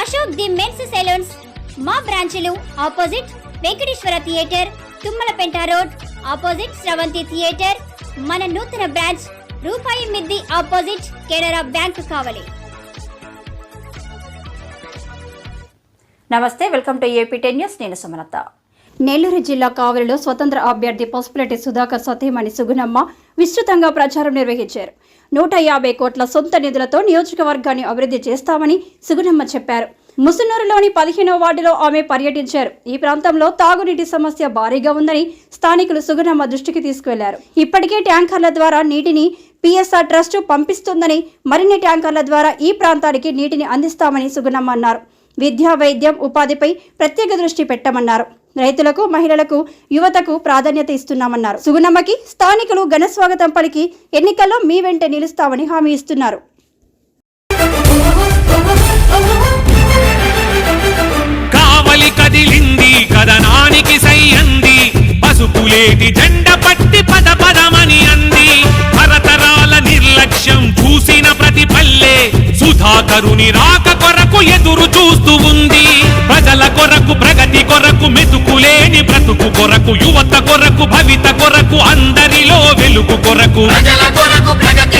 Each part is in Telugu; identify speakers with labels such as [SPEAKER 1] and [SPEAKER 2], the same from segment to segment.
[SPEAKER 1] Ashok the men's salons. మా బ్రాంచులు opposite Venkateswara theatre Tummalapenta road opposite Sravanthi theatre. మన నూతన బ్రాంచ్ రూపాయి మిద్ది ఆపోజిట్ కెనరా బ్యాంక్ కావాలి.
[SPEAKER 2] నమస్తే welcome to AP ten news. నేను సుమలత.
[SPEAKER 3] నెల్లూరు జిల్లా కావలిలో స్వతంత్ర అభ్యర్థి పసుపులటి సుధాకర్ సతీమణి సుగుణమ్మ విస్తృతంగా ప్రచారం నిర్వహించారు. నూట యాభై కోట్ల సొంత నిధులతో నియోజకవర్గాన్ని అభివృద్ధి చేస్తామని సుగుణమ్మ చెప్పారు. ముసునూరులోని పదిహేనవ వార్డులో ఆమె పర్యటించారు. ఈ ప్రాంతంలో తాగునీటి సమస్య భారీగా ఉందని స్థానికులు సుగుణమ్మ దృష్టికి తీసుకువెళ్ళారు. ఇప్పటికే ట్యాంకర్ల ద్వారా నీటిని పిఎస్ఆర్ ట్రస్ట్ పంపిస్తుందని మరిన్ని ట్యాంకర్ల ద్వారా ఈ ప్రాంతానికి నీటిని అందిస్తామని సుగుణమ్మ అన్నారు. విద్యా వైద్యం ఉపాధిపై ప్రత్యేక దృష్టి పెట్టమన్నారు. రైతులకు మహిళలకు యువతకు ప్రాధాన్యత ఇస్తున్నామన్నారు. సుగుణమ్మకి స్థానికులు ఘన స్వాగతం పలికి ఎన్నికల్లో మీ వెంట నిలుస్తామని హామీ ఇస్తున్నారు.
[SPEAKER 4] కావలి కదిలింది కదనానికి సై పసుపులేటి జెండ పట్టి పద పదమని అంది. తరతరాల నిర్లక్ష్యం చూసిన ప్రతి పల్లె. సుధాకరుని రాక ప్రగతి కొరకు మెతుకులేని బ్రతుకు కొరకు యువత కొరకు భవిత కొరకు అందరిలో వెలుగు కొరకు.
[SPEAKER 5] ప్రజల కొరకు ప్రగతి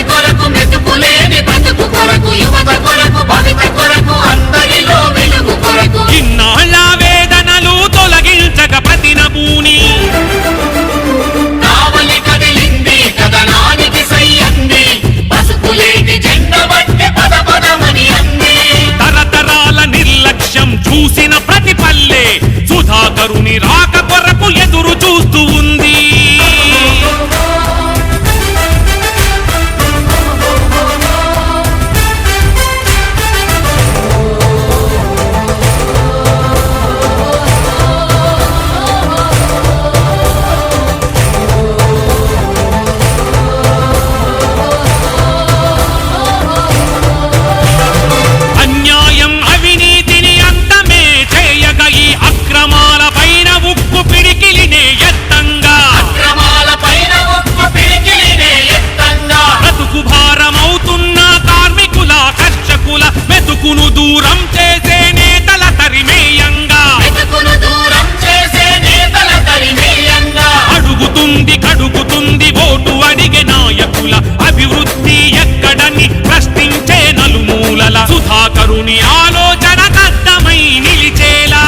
[SPEAKER 4] సుధాకరుని ఆలోచన కద్దమై నిలిచేలా.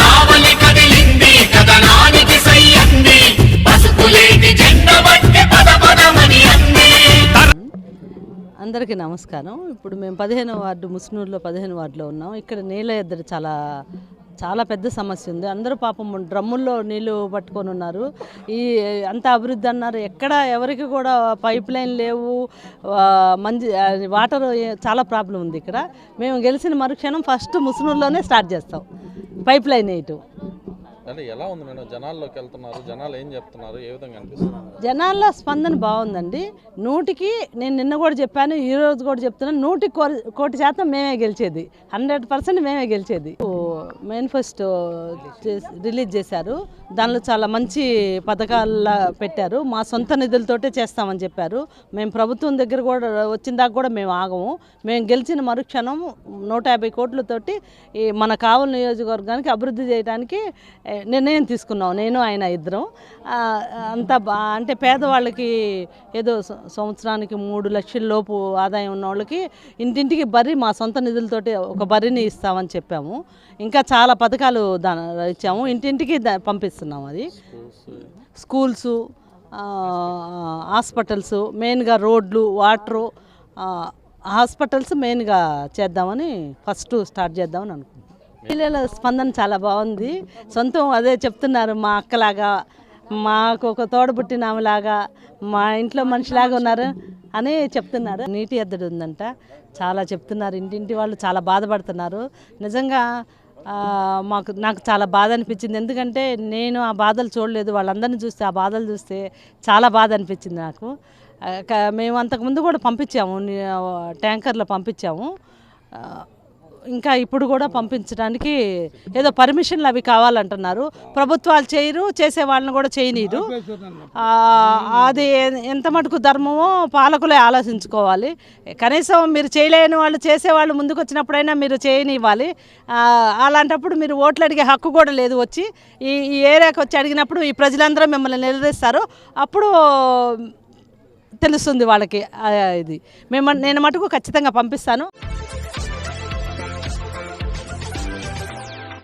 [SPEAKER 5] కావలి కదిలింది కదనానికి సయ్యంది. పసుపులేటి జెండ బట్టి పద పదమని అంది.
[SPEAKER 6] అందరికీ నమస్కారం. ఇప్పుడు మేము పదిహేను వార్డు ముస్నూరులో పదిహేను వార్డులో ఉన్నాం. ఇక్కడ నీళ్ళ ఎద్దడి చాలా చాలా పెద్ద సమస్య ఉంది. అందరూ పాపం డ్రమ్ముల్లో నీళ్ళు పట్టుకొని ఉన్నారు. ఈ అంత అభివృద్ధి అన్నారు. ఎక్కడ ఎవరికి కూడా పైప్ లైన్ లేవు. మంచి వాటర్ చాలా ప్రాబ్లం ఉంది ఇక్కడ. మేము గెలిచిన మరుక్షణం ఫస్ట్ ముసునూరులోనే స్టార్ట్ చేస్తాం. పైప్ లైన్ వేయటం.
[SPEAKER 7] అంటే ఎలా ఉంది మేడం? జనాల్లోకి వెళ్తున్నారు జనాలు ఏం చెప్తున్నారు? ఏ విధంగా అనిపిస్తుంది?
[SPEAKER 6] జనాల్లో స్పందన బాగుందండి. నూటికి నేను నిన్న కూడా చెప్పాను ఈ రోజు కూడా చెప్తున్నాను నూటికి కోటి శాతం మేమే గెలిచేది. హండ్రెడ్ పర్సెంట్ మేమే గెలిచేది. మేనిఫెస్టో రిలీజ్ చేశారు. దానిలో చాలా మంచి పథకాలు పెట్టారు. మా సొంత నిధులతోటే చేస్తామని చెప్పారు. మేము ప్రభుత్వం దగ్గర కూడా వచ్చిన దాకా కూడా మేము ఆగము. మేము గెలిచిన మరుక్షణం నూట యాభై కోట్లతోటి ఈ మన కావలి నియోజకవర్గానికి అభివృద్ధి చేయడానికి నిర్ణయం తీసుకున్నాం. నేను ఆయన ఇద్దరం. అంతా అంత అంటే పేదవాళ్ళకి ఏదో సంవత్సరానికి మూడు లక్షల లోపు ఆదాయం ఉన్న వాళ్ళకి ఇంటింటికి బర్రి మా సొంత నిధులతోటి ఒక బర్రిని ఇస్తామని చెప్పాము. ఇంకా చాలా పథకాలు దా ఇచ్చాము. ఇంటింటికి దా- పంపిస్తున్నాం అది. స్కూల్స్ హాస్పిటల్స్ మెయిన్గా రోడ్లు వాటరు హాస్పిటల్స్ మెయిన్గా చేద్దామని ఫస్ట్ స్టార్ట్ చేద్దామని అనుకుంటున్నాం. పిల్లల స్పందన చాలా బాగుంది. సొంతం అదే చెప్తున్నారు మా అక్కలాగా మాకు ఒక తోడబుట్టిన ఆమెలాగా మా ఇంట్లో మనిషిలాగా ఉన్నారు అని చెప్తున్నారు. నీటి ఎద్దడి ఉందంట. చాలా చెప్తున్నారు. ఇంటింటి వాళ్ళు చాలా బాధపడుతున్నారు. నిజంగా మాకు నాకు చాలా బాధ అనిపించింది. ఎందుకంటే నేను ఆ బాధలు చూడలేదు. వాళ్ళందరినీ చూస్తే ఆ బాధలు చూస్తే చాలా బాధ అనిపించింది నాకు. మేము అంతకుముందు కూడా పంపించాము. ట్యాంకర్లో పంపించాము. ఇంకా ఇప్పుడు కూడా పంపించడానికి ఏదో పర్మిషన్లు అవి కావాలంటున్నారు. ప్రభుత్వాలు చేయరు చేసే వాళ్ళని కూడా చేయనీరు అది ఎంత మటుకు ధర్మమో పాలకులే ఆలోచించుకోవాలి. కనీసం మీరు చేయలేని వాళ్ళు చేసేవాళ్ళు ముందుకు వచ్చినప్పుడైనా మీరు చేయనివ్వాలి. అలాంటప్పుడు మీరు ఓట్లు అడిగే హక్కు కూడా లేదు వచ్చి. ఈ ఈ ఏరియాకి వచ్చి అడిగినప్పుడు ఈ ప్రజలందరూ మిమ్మల్ని నిలదీస్తారు. అప్పుడు తెలుస్తుంది వాళ్ళకి ఇది. మేము నేను మటుకు ఖచ్చితంగా పంపిస్తాను.